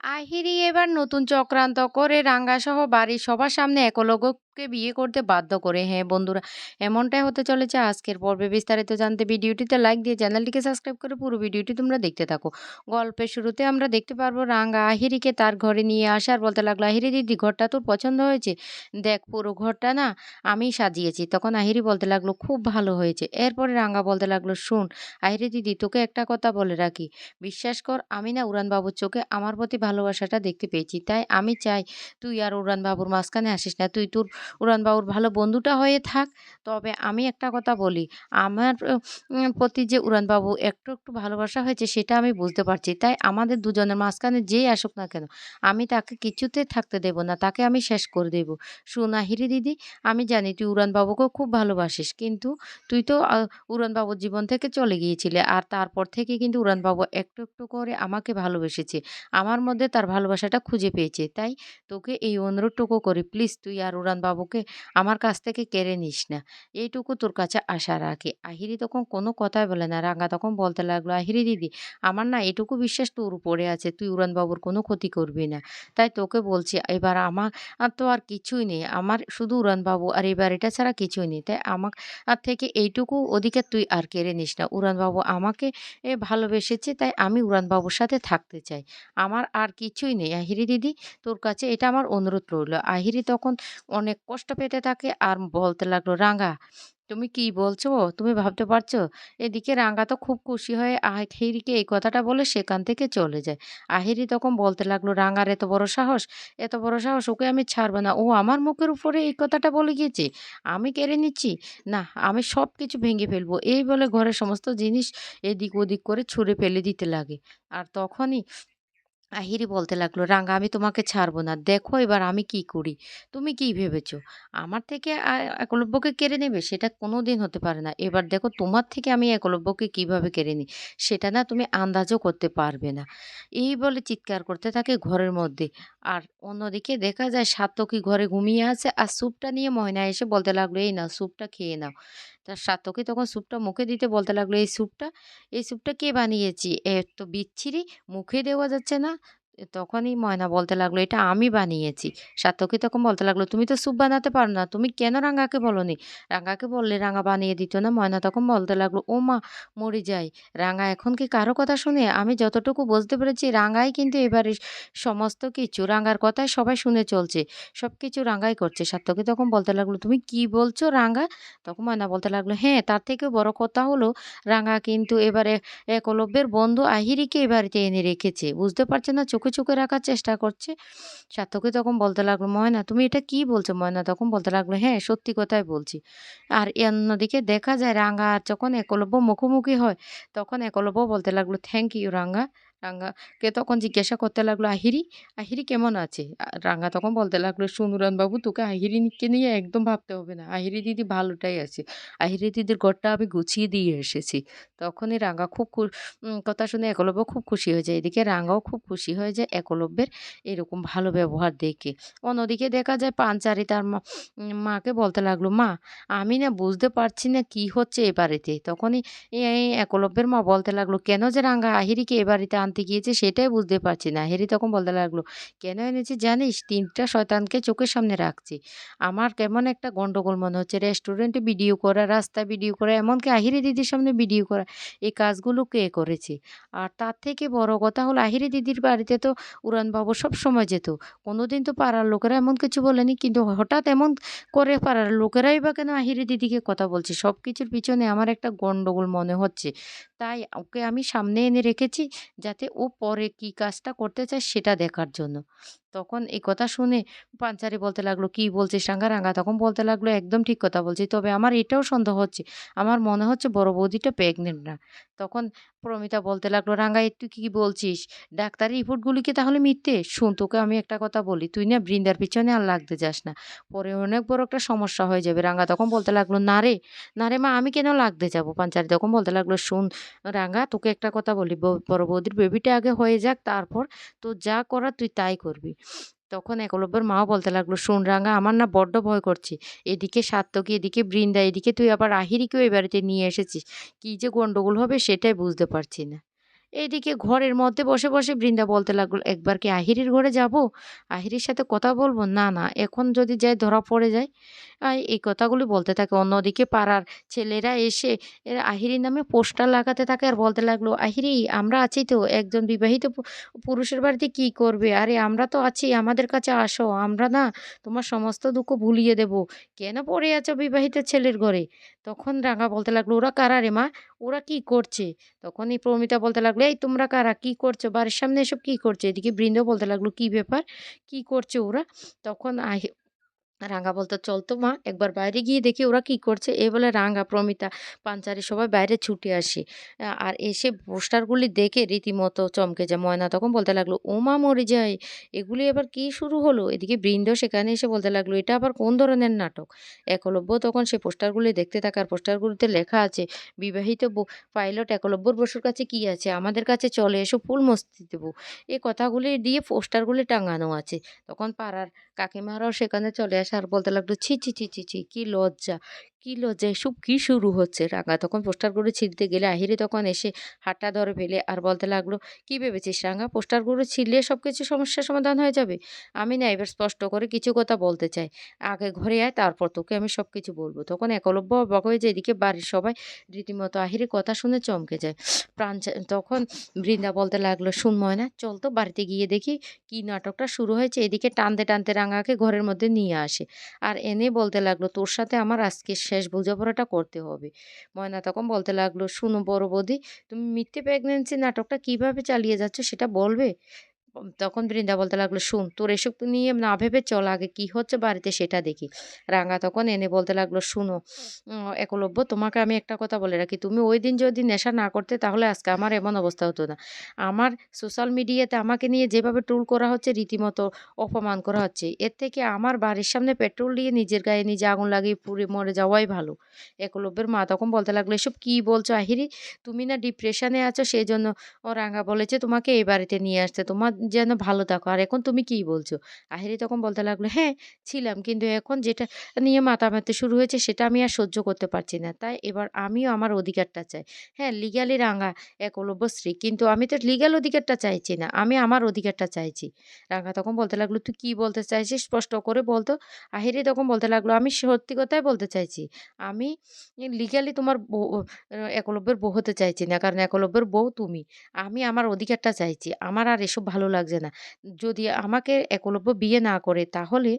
আহিরি এবার নতুন চক্রান্ত করে রাঙ্গাসহ বাড়ির সবার সামনে একলব্যকে বিয়ে করতে বাধ্য করে। হ্যাঁ বন্ধুরা, এমনটাই হতে চলেছে আজকের পর্বে বিস্তারিত জানতে ভিডিওটিতে লাইক দিয়ে চ্যানেলটিকে সাবস্ক্রাইব করে পুরো ভিডিওটি তোমরা দেখতে থাকো। গল্পের শুরুতে আমরা দেখতে পারব রাঙ্গা আহিরিকে তার ঘরে নিয়ে আসার বলতে লাগল, আহিরি দিদি, ঘরটা তোর পছন্দ হয়েছে? দেখ, পুরো ঘরটা না আমি সাজিয়েছি। তখন আহিরি বলতে লাগল, খুব ভালো হয়েছে। এরপরে রাঙ্গা বলতে লাগল, শুন, আহিরি দিদি, তোকে একটা কথা বলে রাখি। বিশ্বাস কর, আমি না উড়ানবাবুর চোখে আমার প্রতি ভালোবাসাটা দেখতে পেয়েছি। তাই আমি চাই তুই আর উড়ানবাবুর মাঝখানে আসিস না। তুই তোর উড়ানবাবুর ভালো বন্ধুটা হয়ে থাক। তবে আমি একটা কথা বলি, আমার প্রতি যে উড়ানবাবু একটু একটু ভালোবাসা হয়েছে সেটা আমি বুঝতে পারছি। তাই আমাদের দুজনের মাঝখানে যেই আসুক না কেন, আমি তাকে কিছুতে থাকতে দেব না, তাকে আমি শেষ করে দেব। সুনাহিরি দিদি, আমি জানি তুই উড়ানবাবুকেও খুব ভালোবাসিস, কিন্তু তুই তো উড়ানবাবুর জীবন থেকে চলে গিয়েছিলে, আর তারপর থেকে কিন্তু উড়ানবাবু একটু একটু করে আমাকে ভালোবেসেছে। আমার মধ্যে তার ভালোবাসাটা খুঁজে পেয়েছে, তাই তোকে এই অনুরোধটুকু করি, প্লিজ তুই আর উড়ানবাবুকে আমার কাছ থেকে কেড়ে নিস না। এইটুকু তোর কাছে আশা রাখি। আহিরি তখন কোনো কথাই বলে না। রাঙা তখন বলতে লাগল, আহিরি দিদি, আমার না এটুকু বিশ্বাস তোর উপরে আছে। তুই উড়ানবাবুর কোনো ক্ষতি করবি না। তাই তোকে বলছি, এবার আমার আর তো আর কিছুই নেই। আমার শুধু উড়ানবাবু আর এবার এটা ছাড়া কিছুই নেই। তাই আমার থেকে এইটুকু ওদিকে তুই আর কেড়ে নিস না। উড়ানবাবু আমাকে এ ভালোবেসেছে, তাই আমি উড়ানবাবুর সাথে থাকতে চাই। আমার আর কিছুই নেই। আহিরি দিদি, তোর কাছে এটা আমার অনুরোধ রইল। আহিরি তখন অনেক কষ্ট পেতে থাকে আর বলতে লাগল, রাঙা, তুমি কি বলছো? তুমি ভাবতে পারছ? এদিকে রাঙ্গা তো খুব খুশি হয়ে আহিরিকে এই কথাটা বলে সেখান থেকে চলে যায়। আহিরি তখন বলতে লাগল রাঙ্গার এত বড় সাহস, এত বড় সাহস, ওকে আমি ছাড়বো না। ও আমার মুখের উপরে এই কথাটা বলে গিয়েছে, আমি কেড়ে নিচ্ছি? না, আমি সব কিছু ভেঙে ফেলব। এই বলে ঘরের সমস্ত জিনিস এদিক ওদিক করে ছুঁড়ে ফেলে দিতে লাগে। আর তখনই আহিরি বলতে লাগল রাঙা আমি তোমাকে ছাড়বো না। দেখো এবার আমি কি করি। তুমি কি ভেবেছো? আমার থেকে একলব্যকে কেড়ে নেবে? সেটা কোনো দিন হতে পারে না। এবার দেখো তোমার থেকে আমি একলব্যকে কীভাবে কেড়ে নিই? সেটা না তুমি আন্দাজও করতে পারবে না। এই বলে চিৎকার করতে থাকে ঘরের মধ্যে। আর অন্যদিকে দেখা যায় সাতকি ঘরে ঘুমিয়ে আছে আর স্যুপটা নিয়ে ময়না এসে বলতে লাগল, এই নাও, স্যুপটা খেয়ে নাও। তার সাতকে তখন স্যুপটা মুখে দিতে বলতে লাগল, এই স্যুপটা এই স্যুপটা কে বানিয়েছি? এত বিচ্ছিরি, মুখে দেওয়া যাচ্ছে না তখনই ময়না বলতে লাগল, এটা আমি বানিয়েছি। সাতকি তখন বলতে লাগল, তুমি তো স্যুপ বানাতে পারো না, তুমি কেন রাঙ্গাকে বলনি? রাঙ্গাকে বললে রাঙা বানিয়ে দিত না, ময়না তখন বলতে লাগল, ও মা, মরে যাই। রাঙা এখন কি কারও কথা শুনে? আমি যতটুকু বুঝতে পেরেছি রাঙ্গাই কিন্তু এবারে সমস্ত কিছু রাঙ্গার কথাই সবাই শুনে চলছে সব কিছু রাঙ্গাই করছে। সাতকি তখন বলতে লাগল, তুমি কি বলছো রাঙ্গা তখন ময়না বলতে লাগল হ্যাঁ তার থেকেও বড় কথা হলো রাঙ্গা কিন্তু এবারে একলব্যের বন্ধু আহিরিকে এ বাড়িতে এনে রেখেছে। বুঝতে পারছে না, চোখে চোখে রাখার চেষ্টা করছে। সার্থকে তখন বলতে লাগল, ময়না, তুমি এটা কি বলছো? ময়না তখন বলতে লাগল হ্যাঁ সত্যি কথাই বলছি। আর অন্যদিকে দেখা যায় রাঙ্গা আর যখন একলব্য মুখোমুখি হয়, তখন একলব্য বলতে লাগল থ্যাংক ইউ রাঙ্গা রাঙ্গাকে তখন জিজ্ঞাসা করতে লাগল, আহিরি আহিরি কেমন আছে? রাঙ্গা তখন বলতে লাগল বাবু, তোকে আহিরিকে নিয়ে একদম ভাবতে হবে না। আহিরি দিদি ভালোটাই আছে। আহিরি দিদির ঘরটা আমি গুছিয়ে দিয়ে এসেছি। তখনই রাঙ্গা খুব কথা শুনে একলব্য খুব খুশি হয়ে যায়। এদিকে রাঙ্গাও খুব খুশি হয়ে যায় একলব্যের এরকম ভালো ব্যবহার দেখে। অন্যদিকে দেখা যায় পাঞ্চারি তার মাকে বলতে লাগল, মা, আমি না বুঝতে পারছি না কি হচ্ছে এ বাড়িতে। তখনই একলব্যের মা বলতে লাগল, কেন যে রাঙ্গা আহিরিকে এ বাড়িতে আনতে গিয়েছে সেটাই বুঝতে পারছি না। আহিরি তখন বলতে লাগল, কেন এনেছি জানিস? তিনটা শয়তানকে চোখের সামনে রাখছি। আমার কেমন একটা গন্ডগোল মনে হচ্ছে। রেস্টুরেন্টে ভিডিও করা রাস্তা ভিডিও করা, এমনকি আহিরি দিদির সামনে ভিডিও করা, এই কাজগুলো কে করেছে? আর তার থেকে বড় কথা হলো, আহিরি দিদির বাড়িতে তো উড়ানবাবু সব সময় যেত। কোনোদিন তো পাড়ার লোকেরা এমন কিছু বলেনি, কিন্তু হঠাৎ এমন করে পাড়ার লোকেরাই বা কেন আহিরি দিদিকে কথা বলছে? সব কিছুর পিছনে আমার একটা গন্ডগোল মনে হচ্ছে। তাই ওকে আমি সামনে এনে রেখেছি, যাতে ও পরে কী কাজটা করতে চায় সেটা দেখার জন্য। তখন এই কথা শুনে পাঞ্চারি বলতে লাগল, কি বলছিস রাঙ্গা রাঙ্গা তখন বলতে লাগল, একদম ঠিক কথা বলছি তবে আমার এটাও সন্দেহ হচ্ছে, আমার মনে হচ্ছে বড় বৌদিটা প্রেগনেন্ট না। তখন প্রমিতা বলতে লাগল রাঙ্গা তুই কি বলছিস? ডাক্তারি রিপোর্টগুলি কি তাহলে মিথ্যে? শোন, তোকে আমি একটা কথা বলি, তুই না বৃন্দার পিছনে আর লাগতে যাস না, পরে অনেক বড় একটা সমস্যা হয়ে যাবে। রাঙ্গা তখন বলতে লাগল, না রে না রে মা, আমি কেন লাগতে যাব? পাঞ্চারি তখন বলতে লাগল, শোন রাঙ্গা তোকে একটা কথা বলি বড় বৌদির বেবিটা আগে হয়ে যাক, তারপর তো যা করার তুই তাই করবি। তখন একলব্যর মাও বলতে লাগল, শোন রাঙ্গা আমার না বড্ড ভয় করছে। এদিকে সাত্তকী এদিকে বৃন্দা, এদিকে তুই আবার আহিরিকেও এই বাড়িতে নিয়ে এসেছিস। কী যে গন্ডগোল হবে সেটাই বুঝতে পারছি না। এদিকে ঘরের মধ্যে বসে বসে বৃন্দা বলতে লাগল, একবার কি আহিরির ঘরে যাব? আহিরির সাথে কথা বলব? না না, এখন যদি যাই ধরা পড়ে যায়। এই কথাগুলি বলতে থাকে। অন্যদিকে পাড়ার ছেলেরা এসে আহিরির নামে পোস্টার লাগাতে থাকে আর বলতে লাগল, আহিরি, আমরা আছি তো, একজন বিবাহিত পুরুষের বাড়িতে কি করবে? আরে, আমরা তো আছি, আমাদের কাছে আসো, আমরা না তোমার সমস্ত দুঃখ ভুলিয়ে দেব। কেন পড়ে আছো বিবাহিত ছেলের ঘরে? তখন রাঙা বলতে লাগল, ওরা কারা রে মা? ওরা কি করছে? তখন এই প্রমিতা বলতে লাগল, এই তোমরা কারা? কি করছ? বাড়ির সামনে এসব কি করছে? এদিকে বৃন্দ বলতে লাগল, কি ব্যাপার? কি করছে ওরা? তখন আহি রাঙা বলতো চল তো মা, একবার বাইরে গিয়ে দেখি ওরা কি করছে। এ বলে রাঙা, প্রমিতা পাঞ্চারি সবাই বাইরে ছুটে আসে। আর এসে পোস্টারগুলি দেখে রীতিমতো চমকে যায়। ময়না তখন বলতে লাগল, ও মা, মরে যায় এগুলি এবার কি শুরু হলো? এদিকে বৃন্দ সেখানে এসে বলতে লাগল, এটা আবার কোন ধরনের নাটক? একলব্য তখন সে পোস্টারগুলি দেখতে থাকে। আর পোস্টারগুলিতে লেখা আছে, বিবাহিত পাইলট একলব্যর বসুর কাছে কি আছে? আমাদের কাছে চলে এসো, ফুল মস্তি দেবো। এ কথাগুলি দিয়ে পোস্টারগুলি টাঙানো আছে। তখন পাড়ার কাকিমারাও সেখানে চলে আসে। আর বলতে লাগল ছি ছি ছি ছি ছি কি লজ্জা। কি লজ্জা এসব কি শুরু হচ্ছে রাঙা? তখন পোস্টারগুলো ছিঁড়তে গেলে আহিরি তখন এসে হাতটা ধরে ফেলে আর বলতে লাগল, কি ভেবেছিস রাঙা? পোস্টারগুলো ছিঁড়লে সব কিছু সমস্যার সমাধান হয়ে যাবে? আমি না এবার স্পষ্ট করে কিছু কথা বলতে চাই। আগে ঘরে আয়, তারপর তোকে আমি সব কিছু বলব। তখন একলব্য অবাক হয়ে যায়, এদিকে বাড়ির সবাই রীতিমতো আহিরি কথা শুনে চমকে যায়। প্রাণ তখন বৃন্দা বলতে লাগল, শুন ময়না, চল তো বাড়িতে গিয়ে দেখি কি নাটকটা শুরু হয়েছে। এদিকে টানতে টানতে রাঙাকে ঘরের মধ্যে নিয়ে আসে। আর এনে বলতে লাগল, তোর সাথে আমার আজকে শেষ বোঝাপড়াটা করতে হবে। ময়না তখন বলতে লাগল, শুনো বড় বৌদি, তুমি মিথ্যে প্রেগনেন্সি নাটকটা কীভাবে চালিয়ে যাচ্ছ সেটা বলবে? তখন বৃন্দা বলতে লাগল, শুন, তোর এসব নিয়ে না ভেবে চল আগে কি হচ্ছে বাড়িতে সেটা দেখি। রাঙা তখন এনে বলতে লাগল, শুনো একলব্য, তোমাকে আমি একটা কথা বলে রাখি। তুমি ওই দিন যদি নেশা না করতে, তাহলে আজকে আমার এমন অবস্থা হতো না। আমার সোশ্যাল মিডিয়াতে আমাকে নিয়ে যেভাবে ট্রোল করা হচ্ছে, রীতিমতো অপমান করা হচ্ছে, এর থেকে আমার বাড়ির সামনে পেট্রোল দিয়ে নিজের গায়ে নিজে আগুন লাগিয়ে পুড়ে মরে যাওয়াই ভালো। একলব্যের মা তখন বলতে লাগল, এসব কি বলছো আহিরি? তুমি না ডিপ্রেশনে আছো সেই জন্য ও রাঙা বলেছে তোমাকে এই বাড়িতে নিয়ে আসতে। তোমার যেন ভালো থাকো। আর এখন তুমি কি বলছো? আহিরি তখন বলতে লাগল হ্যাঁ ছিলাম। কিন্তু এখন যেটা নিয়ে মাতামাতি শুরু হয়েছে সেটা আমি আর সহ্য করতে পারছি না। তাই এবার আমিও আমার অধিকারটা চাই। হ্যাঁ লিগালি রাঙা একলব্য স্ত্রী। কিন্তু আমি তো লিগ্যাল অধিকারটা চাইছি না। আমি আমার অধিকারটা চাইছি। রাঙা তখন বলতে লাগল, তুই কি বলতে চাইছিস? স্পষ্ট করে বলতো। আহিরি তখন বলতে লাগল, আমি সত্যি কথাই বলতে চাইছি। আমি লিগ্যালি তোমার একলব্যের বউ হতে চাইছি না। কারণ একলব্যের বউ তুমি। আমি আমার অধিকারটা চাইছি। আমার আর এসব ভালো লাগছে না। যদি আমাকে একলব্য বিয়ে না করে তাহলে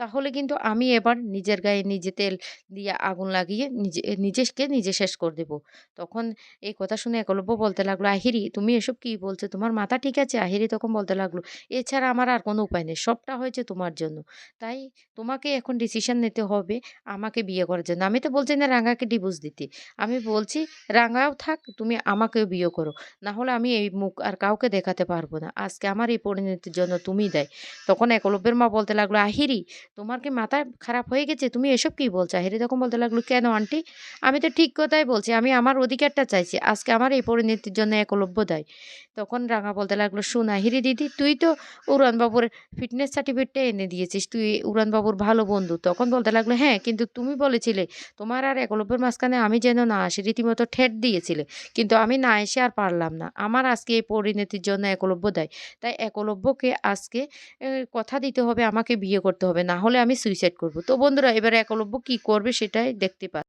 তাহলে কিন্তু আমি এবার নিজের গায়ে নিজে তেল দিয়ে আগুন লাগিয়ে নিজে, নিজেকে নিজে শেষ করে দেব। তখন এই কথা শুনে একলব্য বলতে লাগল, আহিরি, তুমি এসব কি বলছো? তোমার মাথা ঠিক আছে? আহিরি তখন বলতে লাগল, এছাড়া আমার আর কোনো উপায় নেই, সবটা হয়েছে তোমার জন্য। তাই তোমাকে এখন ডিসিশন নিতে হবে আমাকে বিয়ে করার জন্য। আমি তো বলছি না রাঙাকে ডিভোর্স দিতে। আমি বলছি, রাঙাও থাক, তুমি আমাকেও বিয়ে করো। না হলে আমি এই মুখ আর কাউকে দেখাতে পারব না। আজকে আমার এই পরিণতির জন্য তুমি দেয়। তখন একলব্যের মা বলতে লাগল, আহিরি তোমার কি মাথা খারাপ হয়ে গেছে? তুমি এসব কি বলছো? আহিরি তখন বলতে লাগল, কেন আন্টি? আমি তো ঠিক কথাই বলছি। আমি আমার অধিকারটা চাইছি। আজকে আমার এই পরিণতির জন্য একলব্য দেয়। তখন রাঙা বলতে লাগল, শোনা আহিরি দিদি, তুই তো উড়ানবাবুর ফিটনেস সার্টিফিকেটটা এনে দিয়েছিস। তুই উড়ানবাবুর ভালো বন্ধু। তখন বলতে লাগল হ্যাঁ কিন্তু তুমি বলেছিলে, তোমার আর একলব্যের মাঝখানে আমি যেন না আসি, রীতিমতো ঠেট দিয়েছিলে। কিন্তু আমি না এসে আর পারলাম না। আমার আজকে এই পরিণতির জন্য একলব্য দেয়। তাই একলব্যকে আজকে কথা দিতে হবে, আমাকে বিয়ে করতে হবে। না হলে আমি সুইসাইড করব। তো বন্ধুরা এবারে একলব্য কি করবে সেটাই দেখতে পা